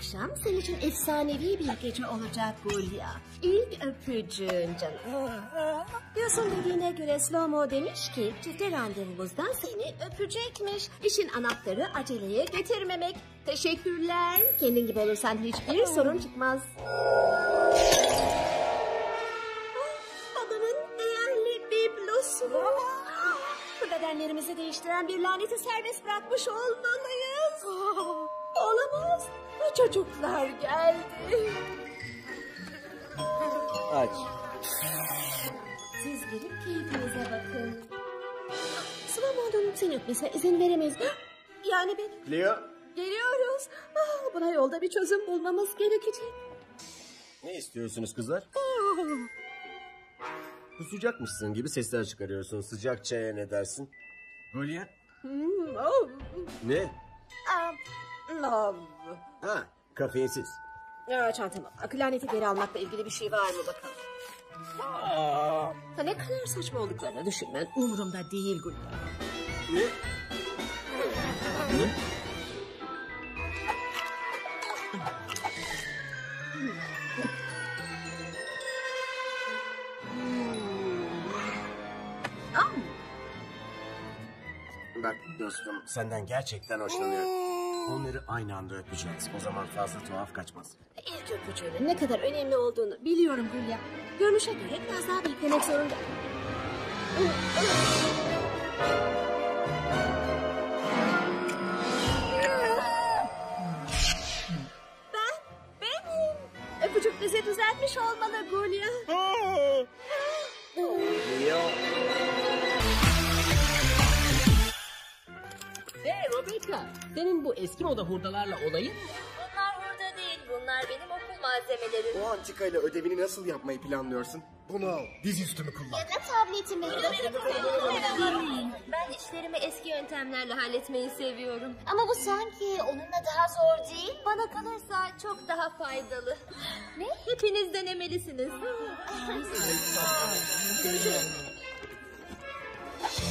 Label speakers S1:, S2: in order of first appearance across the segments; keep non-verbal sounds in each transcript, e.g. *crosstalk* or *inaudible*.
S1: akşam senin için efsanevi bir gece olacak Gulya. İlk öpücüğün canım. Diyorsun dediğine göre Slomo demiş ki çifte randevumuzdan seni öpecekmiş. İşin anahtarı aceleye getirmemek. Teşekkürler. Kendin gibi olursan hiçbir sorun çıkmaz. Adamın değerli biblosu. Bu bedenlerimizi değiştiren bir laneti serbest bırakmış olmalıyız. Olamaz. Çocuklar geldi.
S2: Aç.
S1: Siz gelip keyfinize bakın. Slamon'un seni öpmesine izin veremeyiz. Yani ben
S2: Leo.
S1: geliyoruz. Ah, Buna yolda bir çözüm bulmamız gerekecek.
S2: Ne istiyorsunuz kızlar? Kusacakmışsın gibi sesler çıkarıyorsun. Sıcak çaya ne dersin? Goliath?
S1: Hmm, oh.
S2: Ne?
S1: Ah, love.
S2: Ha, kafeinsiz.
S1: Ya çantama bak. Laneti geri almakla ilgili bir şey var mı bakalım. Ha, ne kadar saçma olduklarını düşünmen umurumda değil Gülben.
S2: Ne? Ne? Bak dostum senden gerçekten hoşlanıyorum. Onları aynı anda öpeceğiz. O zaman fazla tuhaf kaçmaz.
S1: ilk öpücüğünün ne kadar önemli olduğunu biliyorum Gülya. Görünüşe göre biraz daha beklemek zorunda. Ben, benim. Öpücük bizi düzeltmiş olmalı Gülya.
S2: Leo.
S3: Rebecca, senin bu eski moda hurdalarla olayın?
S4: Bunlar hurda değil, bunlar benim okul malzemelerim.
S5: O antikayla ödevini nasıl yapmayı planlıyorsun? Bunu al, dizüstümü kullan.
S4: Ne tabletimi? Ben işlerimi eski yöntemlerle halletmeyi seviyorum. Ama bu sanki onunla daha zor değil. Bana kalırsa çok daha faydalı. Ne? Hepiniz denemelisiniz. *laughs*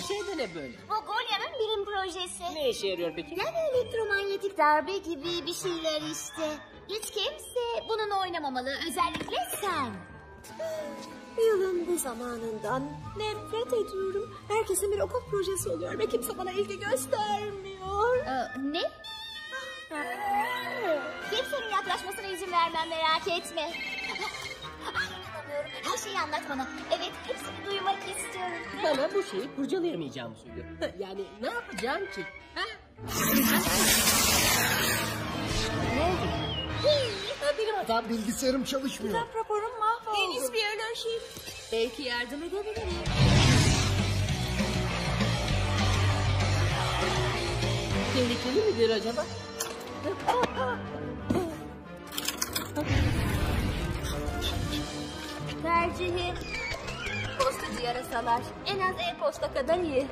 S3: Bu çizgi şey de ne böyle?
S4: Bu Golya'nın bilim projesi.
S3: Ne işe yarıyor peki?
S4: Yani elektromanyetik darbe gibi bir şeyler işte. Hiç kimse bununla oynamamalı. Özellikle sen. *gasps*
S1: Yılın bu zamanından nefret ediyorum. Herkesin bir okul projesi oluyor ve kimse bana ilgi göstermiyor.
S4: Ee, ne? *gasps* Kimsenin yaklaşmasına izin vermem merak etme. Ay, inanamıyorum. Her şeyi anlat bana. Evet hepsini duymak istiyorum.
S3: Bana bu şeyi kurcalayamayacağımı söylüyor. yani ne yapacağım ki? Ha? Ha, benim hatam.
S5: Bilgisayarım çalışmıyor.
S1: Raporum mahvoldu.
S4: Deniz biyoloji. Belki yardım edebilirim.
S3: Tehlikeli midir acaba?
S4: Tercihim postacı yarasalar. En az e-posta kadar iyi.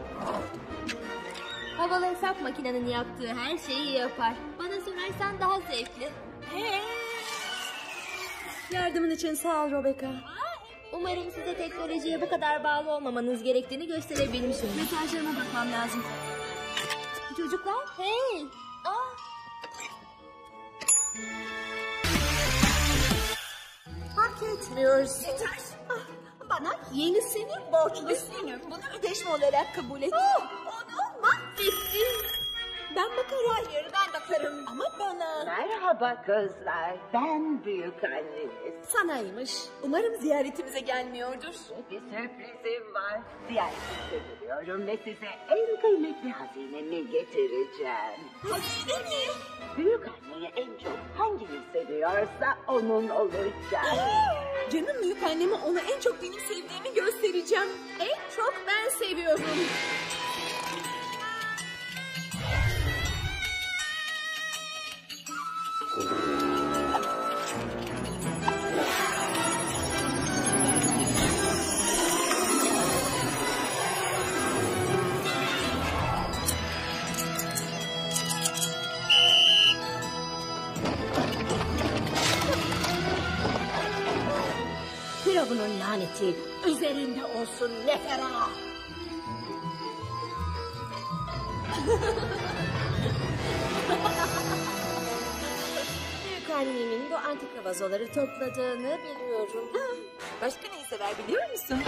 S4: Havalı hesap makinenin yaptığı her şeyi yapar. Bana sorarsan daha zevkli.
S1: Yardımın için sağ ol Rebecca.
S4: Umarım size teknolojiye bu kadar bağlı olmamanız gerektiğini gösterebilmişim.
S1: Mesajlarıma bakmam lazım.
S4: Çocuklar, hey!
S1: Hak etmiyorsun. Ah, Bana yenisini borçlusun. Bunu ödeşme olarak kabul et. onu mahvettin. Ben bakarım. Hayır ben bakarım. Ama bana.
S6: Merhaba kızlar, ben büyük anneniz.
S1: Sanaymış. Umarım ziyaretimize gelmiyordur.
S6: Bir sürprizim var. Ziyaretinize geliyorum ve size en kıymetli hazinemi getireceğim.
S1: Hazine mi?
S6: Büyük anneyi en çok hanginiz seviyorsa onun olacak.
S1: Canım büyük anneme ona en çok benim sevdiğimi Büyük annemin bu antika vazoları topladığını biliyorum.
S7: Başka neyi sever biliyor musun?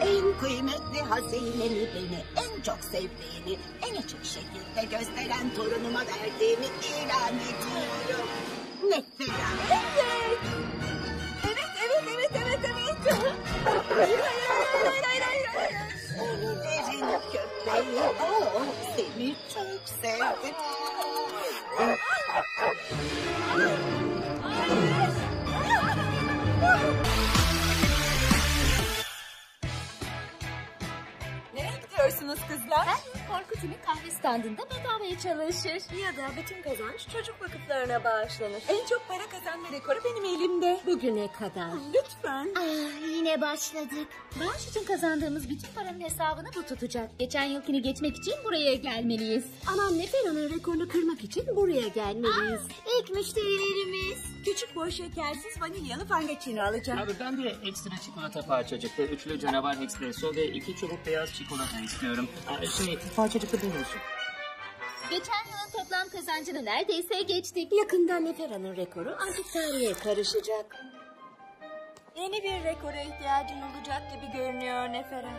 S6: en kıymetli hazinemi beni, en çok sevdiğini, en açık şekilde gösteren torunuma verdiğimi ilan ediyorum. Ne Mesela. Seni çok sevdim.
S4: Standında bedavaya çalışır.
S1: Ya da bütün kazanç çocuk vakıflarına bağışlanır.
S7: En çok para kazanma rekoru benim elimde.
S1: Bugüne kadar.
S7: Lütfen.
S4: Ah, yine başladık. Bağış için kazandığımız bütün paranın hesabını bu tutacak. Geçen yılkini geçmek için buraya gelmeliyiz.
S1: Ama Nefera'nın rekorunu kırmak için buraya gelmeliyiz.
S4: İlk müşterilerimiz.
S7: Küçük boy şekersiz vanilyalı fangaçino alacağım.
S8: Abi ben de ekstra çikolata parçacıklı, üçlü canavar espresso ve iki çubuk beyaz çikolata istiyorum. Aa, şey, parçacıklı değil olsun.
S4: Geçen yılın toplam kazancını neredeyse geçtik.
S1: Yakında Nefera'nın rekoru antik tarihe karışacak.
S7: Yeni bir rekora ihtiyacın olacak gibi görünüyor Nefera.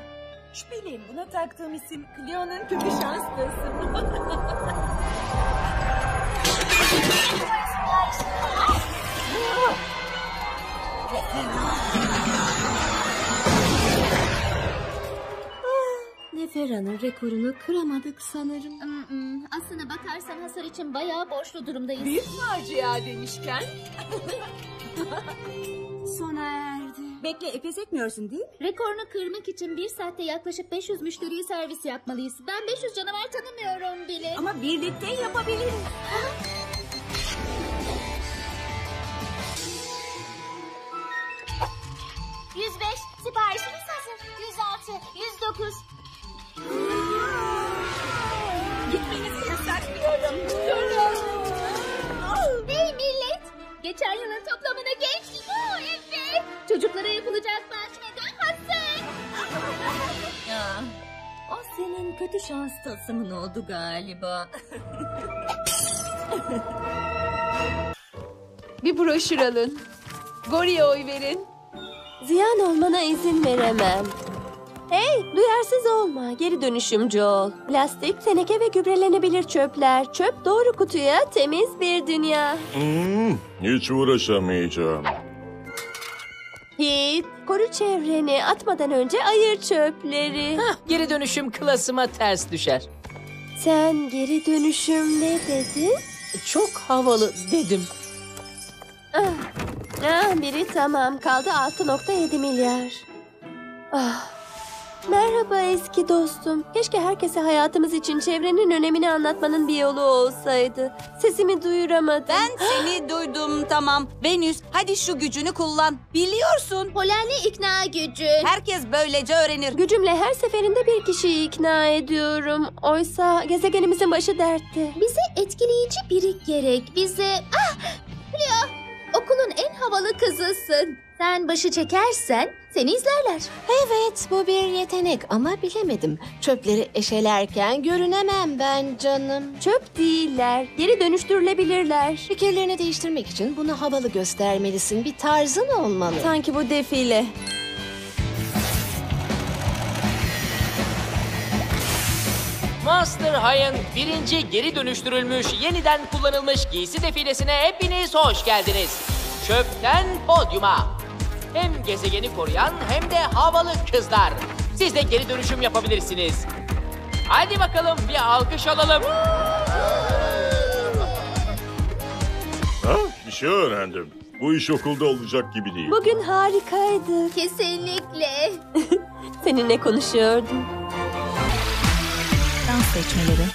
S7: Şüpheliyim buna taktığım isim Cleo'nun kötü şans tılsımı. *laughs*
S1: Nefera'nın rekorunu kıramadık sanırım.
S4: Mm-mm. Aslına bakarsan hasar için bayağı borçlu durumdayız.
S7: Büyük facia demişken. *laughs*
S1: Sona erdi.
S7: Bekle e, pes etmiyorsun değil mi?
S4: Rekorunu kırmak için bir saatte yaklaşık 500 müşteriye servis yapmalıyız. Ben 500 canavar tanımıyorum bile.
S7: Ama birlikte yapabiliriz. Tılsımın oldu galiba.
S9: Bir broşür alın. Gori'ye oy verin.
S10: Ziyan olmana izin veremem. Hey, duyarsız olma. Geri dönüşümcü ol. Plastik, teneke ve gübrelenebilir çöpler. Çöp doğru kutuya, temiz bir dünya.
S11: Hmm, hiç uğraşamayacağım.
S10: Hit, koru çevreni. Atmadan önce ayır çöpleri.
S3: Hah, geri dönüşüm klasıma ters düşer.
S10: Sen geri dönüşüm ne dedin?
S3: Çok havalı dedim.
S10: Ah, ah, biri tamam. Kaldı 6.7 milyar. Ah. Merhaba eski dostum. Keşke herkese hayatımız için çevrenin önemini anlatmanın bir yolu olsaydı. Sesimi duyuramadım.
S9: Ben seni *gasps* duydum tamam. Venüs hadi şu gücünü kullan. Biliyorsun.
S4: Polenli ikna gücü.
S9: Herkes böylece öğrenir.
S10: Gücümle her seferinde bir kişiyi ikna ediyorum. Oysa gezegenimizin başı dertte.
S4: Bize etkileyici biri gerek. Bize... Ah! Leo, okulun en havalı kızısın. Sen başı çekersen seni izlerler.
S1: Evet bu bir yetenek ama bilemedim. Çöpleri eşelerken görünemem ben canım.
S10: Çöp değiller, geri dönüştürülebilirler.
S1: Fikirlerini değiştirmek için bunu havalı göstermelisin. Bir tarzın olmalı.
S10: Sanki bu defile.
S8: Monster High'ın birinci geri dönüştürülmüş, yeniden kullanılmış giysi defilesine hepiniz hoş geldiniz. Çöpten podyuma. Hem gezegeni koruyan hem de havalı kızlar. Siz de geri dönüşüm yapabilirsiniz. Hadi bakalım bir alkış alalım.
S11: Ha, bir şey öğrendim. Bu iş okulda olacak gibi değil.
S10: Bugün harikaydı.
S4: Kesinlikle. *laughs*
S10: Seninle konuşuyordum.
S9: Dans seçmeleri.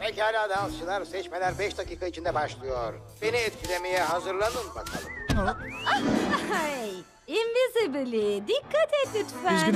S12: Pekala dansçılar seçmeler 5 dakika içinde başlıyor. Beni etkilemeye hazırlanın bakalım.
S7: Hey, Invisibly dikkat et lütfen.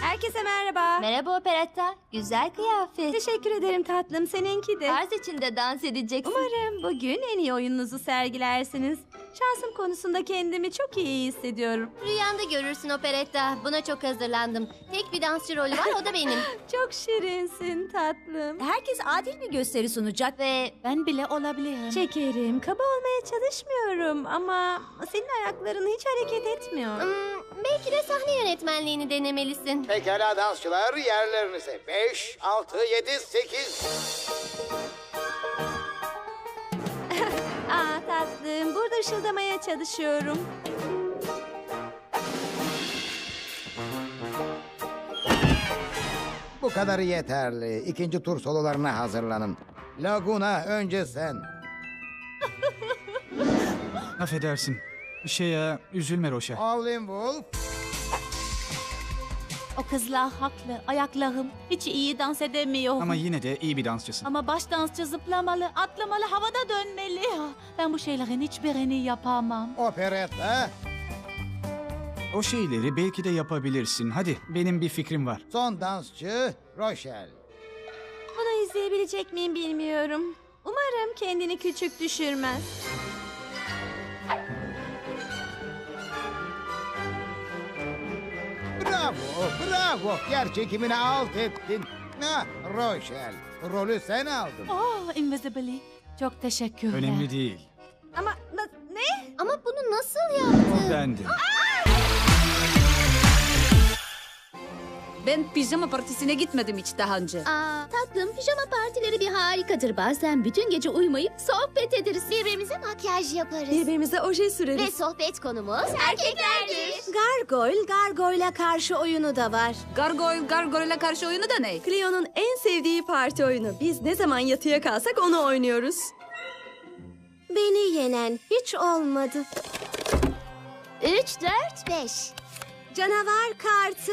S7: Herkese merhaba.
S4: Merhaba Operetta. Güzel kıyafet.
S7: Teşekkür ederim tatlım. Seninki de.
S4: Tarz içinde dans edeceksin.
S7: Umarım bugün en iyi oyununuzu sergilersiniz. Şansım konusunda kendimi çok iyi hissediyorum.
S4: Rüyanda görürsün Operetta. Buna çok hazırlandım. Tek bir dansçı rolü var o da benim. *laughs*
S7: Çok şirinsin tatlım.
S13: Herkes adil bir gösteri sunacak.
S4: Ve
S13: Ben bile olabilirim.
S7: Şekerim, kaba olmaya çalışmıyorum ama senin ayakların hiç hareket etmiyor.
S4: hmm, belki de sahne yönetmenliğini denemelisin.
S12: Pekala dansçılar yerlerinize. 5, 6, 7, 8.
S7: Aa tatlım, burada ışıldamaya çalışıyorum.
S12: Bu kadarı yeterli. İkinci tur sololarına hazırlanın. Laguna önce sen. *laughs*
S14: Affedersin. Şey ya, üzülme Roşa.
S12: Howlin' Wolf.
S13: O kızlar haklı. Ayaklahım hiç iyi dans edemiyor.
S14: Ama yine de iyi bir dansçısın.
S13: Ama baş dansçı zıplamalı, atlamalı, havada dönmeli. Ben bu şeylerin hiçbirini yapamam.
S12: Operetta.
S14: O şeyleri belki de yapabilirsin. Hadi, benim bir fikrim var.
S12: Son dansçı Rochelle.
S7: Bunu izleyebilecek miyim bilmiyorum. Umarım kendini küçük düşürmez.
S12: Bravo, bravo. Yer çekimini alt ettin. Ha, Rochelle. Rolü sen aldın.
S13: Oh, Invisibly. Çok teşekkürler.
S14: Önemli değil.
S7: Ama na- ne?
S4: Ama bunu nasıl yaptın?
S14: Bendim.
S9: Ben pijama partisine gitmedim hiç daha önce.
S4: Aa, tatlım pijama partileri bir harikadır. Bazen bütün gece uyumayıp sohbet ederiz. Birbirimize makyaj yaparız.
S7: Birbirimize oje
S4: Ve
S7: süreriz.
S4: sohbet konumuz erkeklerdir.
S1: Gargoyle, Gargoyle'a karşı oyunu da var.
S9: Gargoyle, Gargoyle'a karşı oyunu da ne?
S7: Cleo'nun en sevdiği parti oyunu. Biz ne zaman yatıya kalsak onu oynuyoruz.
S1: Beni yenen hiç olmadı.
S4: 3, 4, 5.
S1: Canavar kartı.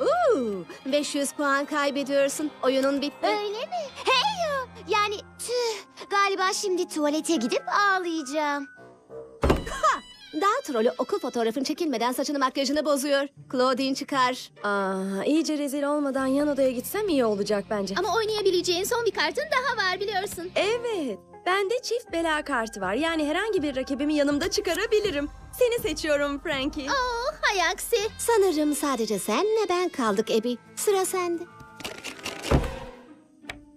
S1: Uuu, 500 puan kaybediyorsun. Oyunun bitti.
S4: Öyle mi? Hey ya! Yani tüh. Galiba şimdi tuvalete gidip ağlayacağım.
S1: Dağ trolü okul fotoğrafın çekilmeden saçını makyajını bozuyor. Claudine çıkar.
S7: Aa, iyice rezil olmadan yan odaya gitsem iyi olacak bence.
S4: Ama oynayabileceğin son bir kartın daha var biliyorsun.
S7: Evet. Bende çift bela kartı var. Yani herhangi bir rakibimi yanımda çıkarabilirim. Seni seçiyorum Frankie.
S4: Oh hay aksi.
S1: Sanırım sadece senle ben kaldık Ebi. Sıra sende.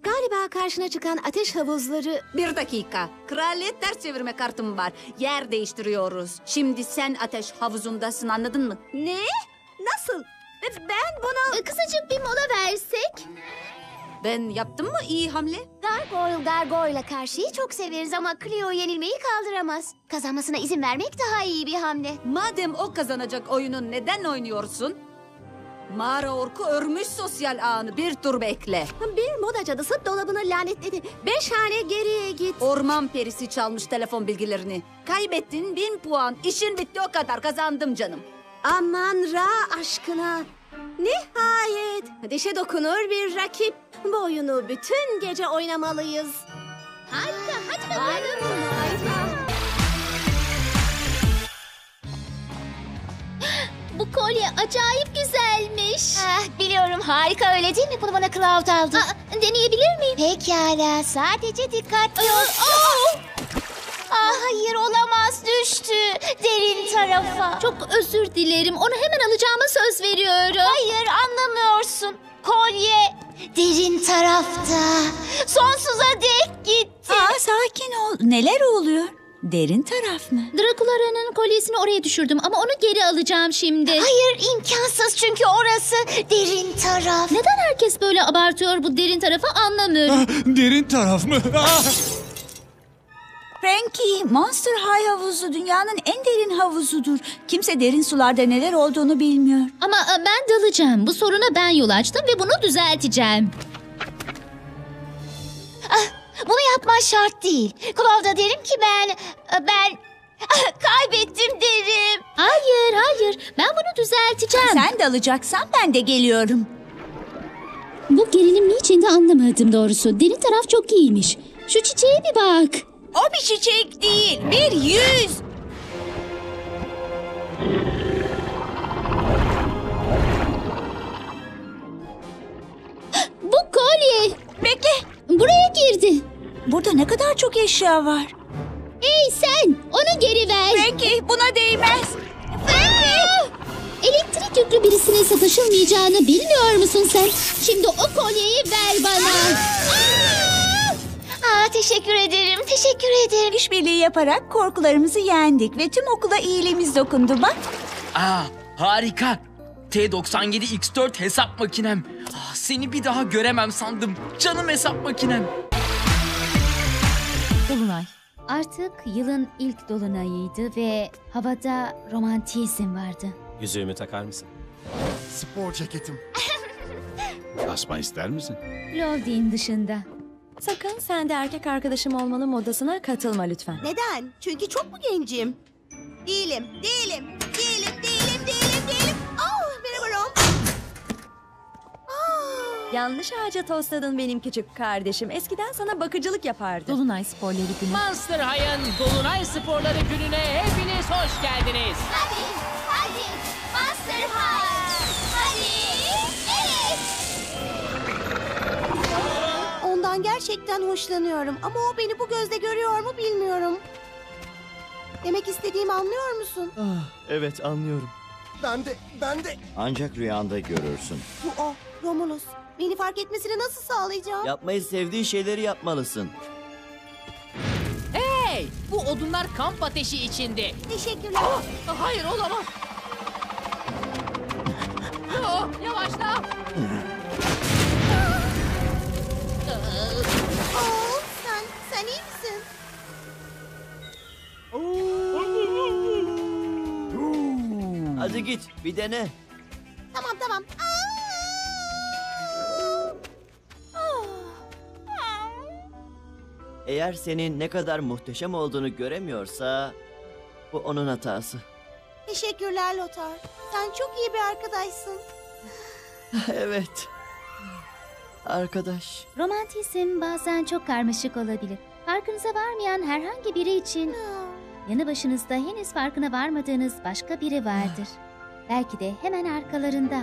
S1: Galiba karşına çıkan ateş havuzları...
S9: Bir dakika. Kraliyet ters çevirme kartım var. Yer değiştiriyoruz. Şimdi sen ateş havuzundasın anladın mı?
S1: Ne? Nasıl? Ben bunu...
S4: Kısacık bir mola versek.
S9: Ben yaptım mı iyi hamle?
S4: Gargoyle Gargoyle'a karşıyı çok severiz ama Cleo yenilmeyi kaldıramaz. Kazanmasına izin vermek daha iyi bir hamle.
S9: Madem o kazanacak oyunu neden oynuyorsun? Mağara orku örmüş sosyal ağını bir tur bekle.
S1: Bir moda cadısı dolabını lanetledi. Beş hane geriye git.
S9: Orman perisi çalmış telefon bilgilerini. Kaybettin bin puan. İşin bitti o kadar kazandım canım.
S1: Aman Ra aşkına. Nihayet dişe dokunur bir rakip. Bu oyunu bütün gece oynamalıyız.
S4: Harika hadi bakalım. Bu kolye acayip güzelmiş. Ah, biliyorum harika öyle değil mi? Bunu bana Cloud aldı. deneyebilir miyim? Pekala sadece dikkatli ol. Ah hayır olamaz düştü derin tarafa. Çok özür dilerim onu hemen alacağıma söz veriyorum. Hayır anlamıyorsun. Kolye derin tarafta. Sonsuza dek gitti.
S13: Aa, sakin ol. Neler oluyor? Derin taraf mı?
S4: Drakulara'nın kolyesini oraya düşürdüm ama onu geri alacağım şimdi. Hayır imkansız çünkü orası derin taraf. Neden herkes böyle abartıyor bu derin tarafı anlamıyorum.
S14: Derin taraf mı?
S13: Frankie, Monster High havuzu dünyanın en derin havuzudur. Kimse derin sularda neler olduğunu bilmiyor.
S4: Ama e, ben dalacağım. Bu soruna ben yol açtım ve bunu düzelteceğim. Ah, bunu yapman şart değil. Kılavda derim ki ben... e, Ben... *laughs* ah, Kaybettim derim. Hayır, hayır. Ben bunu düzelteceğim.
S13: Sen dalacaksan ben de geliyorum.
S4: Bu gerilim niçin de anlamadım doğrusu. Derin taraf çok iyiymiş. Şu çiçeğe bir bak.
S13: O bir çiçek değil, bir yüz.
S15: Bu kolye Bekle. buraya girdi.
S13: Burada ne kadar çok eşya var.
S15: Ey sen onu geri ver.
S13: Peki buna değmez.
S15: Aa! Elektrik yüklü birisine sataşılmayacağını bilmiyor musun sen? Şimdi o kolyeyi ver bana. Aa! Teşekkür ederim, teşekkür ederim.
S13: İşbirliği yaparak korkularımızı yendik ve tüm okula iyiliğimiz dokundu bak.
S16: Aa, harika. T97X4 hesap makinem. Ah, seni bir daha göremem sandım. Canım hesap makinem.
S17: Dolunay.
S4: Artık yılın ilk dolunayıydı ve havada romantizm vardı.
S3: Yüzüğümü takar mısın?
S18: Spor ceketim. *laughs*
S3: Asma ister misin?
S4: Lovdin dışında.
S17: Sakın sen de erkek arkadaşım olmanın modasına katılma lütfen.
S19: Neden? Çünkü çok mu gencim? Değilim, değilim, değilim, değilim, değilim, değilim. Oh, merhaba Rom.
S17: Yanlış ağaca tosladın benim küçük kardeşim. Eskiden sana bakıcılık yapardı. Dolunay sporları günü.
S8: Monster High'ın Dolunay Sporları gününe hepiniz hoş geldiniz.
S15: Hadi.
S19: Ondan gerçekten hoşlanıyorum ama o beni bu gözle görüyor mu bilmiyorum. Demek istediğimi anlıyor musun?
S20: Evet anlıyorum.
S18: Ben de, ben de.
S20: Ancak rüyanda görürsün.
S19: Bu o, Romulus. Beni fark etmesini nasıl sağlayacağım?
S20: Yapmayı sevdiğin şeyleri yapmalısın.
S8: Hey! Bu odunlar kamp ateşi içinde.
S19: Teşekkürler.
S8: Ah, hayır olamaz. Yo, yavaşla. *laughs*
S20: git bir dene.
S19: Tamam tamam.
S20: Eğer senin ne kadar muhteşem olduğunu göremiyorsa bu onun hatası.
S19: Teşekkürler Lothar. Sen çok iyi bir arkadaşsın. *laughs*
S20: evet. Arkadaş.
S4: Romantizm bazen çok karmaşık olabilir. Farkınıza varmayan herhangi biri için yanı başınızda henüz farkına varmadığınız başka biri vardır. Belki de hemen arkalarında.